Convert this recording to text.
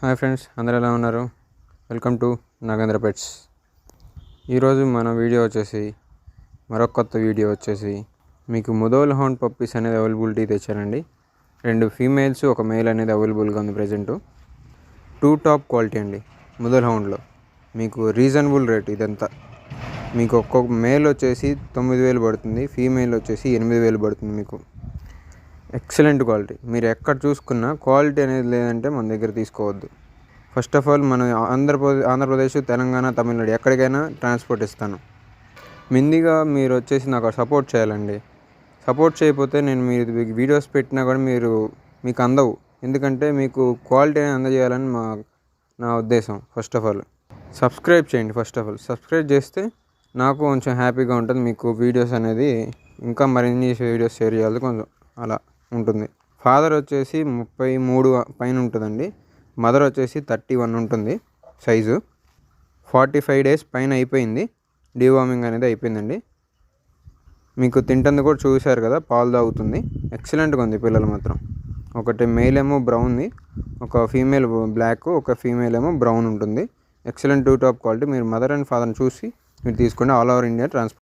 Hi friends అందరు ఎలా ఉన్నారు? Welcome to Nagendra pets. ఈరోజు మన వీడియో వచ్చేసి మరొక కొత్త వీడియో వచ్చేసి మీకు ముదోల్ హౌండ్ పప్పీస్ అనేది అవైలబిలిటీ తెచ్చారండి. రెండు ఫీమేల్స్ ఒక మేల్ అనేది అవైలబుల్గా ఉంది ప్రజెంట్. టూ టాప్ క్వాలిటీ అండి ముదోల్ హౌండ్లో మీకు రీజనబుల్ రేట్ ఇదంతా. మీకు ఒక్కొక్క మేల్ వచ్చేసి తొమ్మిది వేలు పడుతుంది ఫీమేల్ వచ్చేసి ఎనిమిది వేలు పడుతుంది మీకు. Excellent quality. మీరు ఎక్కడ చూసుకున్నా క్వాలిటీ అనేది లేదంటే మన దగ్గర తీసుకోవద్దు. ఫస్ట్ ఆఫ్ ఆల్ మనం ఆంధ్రప్రదేశ్ ఆంధ్రప్రదేశ్ తెలంగాణ తమిళనాడు ఎక్కడికైనా ట్రాన్స్పోర్ట్ ఇస్తాను. మిందిగా మీరు వచ్చేసి నాకు సపోర్ట్ చేయాలండి. సపోర్ట్ చేయకపోతే నేను మీరు వీడియోస్ పెట్టినా కూడా మీరు మీకు అందవు. ఎందుకంటే మీకు క్వాలిటీ అనేది అందజేయాలని మా నా ఉద్దేశం ఫస్ట్ ఆఫ్ ఆల్ సబ్స్క్రైబ్ చేయండి ఫస్ట్ ఆఫ్ ఆల్ సబ్స్క్రైబ్ చేస్తే నాకు కొంచెం హ్యాపీగా ఉంటుంది. మీకు వీడియోస్ అనేది ఇంకా మరిన్ని వీడియోస్ షేర్ చేయాలి. కొంచెం అలా. ఉంటుంది. ఫాదర్ వచ్చేసి ముప్పై మూడు పైన ఉంటుందండి మదర్ వచ్చేసి థర్టీ వన్ ఉంటుంది సైజు. ఫార్టీ ఫైవ్ డేస్ పైన అయిపోయింది. డీవార్మింగ్ అనేది అయిపోయిందండి. మీకు తింటుంది కూడా చూశారు కదా పాలు తాగుతుంది. ఎక్సలెంట్గా ఉంది పిల్లలు మాత్రం. ఒకటి మేల్ ఏమో బ్రౌన్ది ఒక ఫీమేల్ బ్లాక్ ఒక ఫీమేల్ ఏమో బ్రౌన్ ఉంటుంది. ఎక్సలెంట్ టూ టాప్ క్వాలిటీ మీరు మదర్ అండ్ ఫాదర్ని చూసి మీరు తీసుకోండి. All over India transport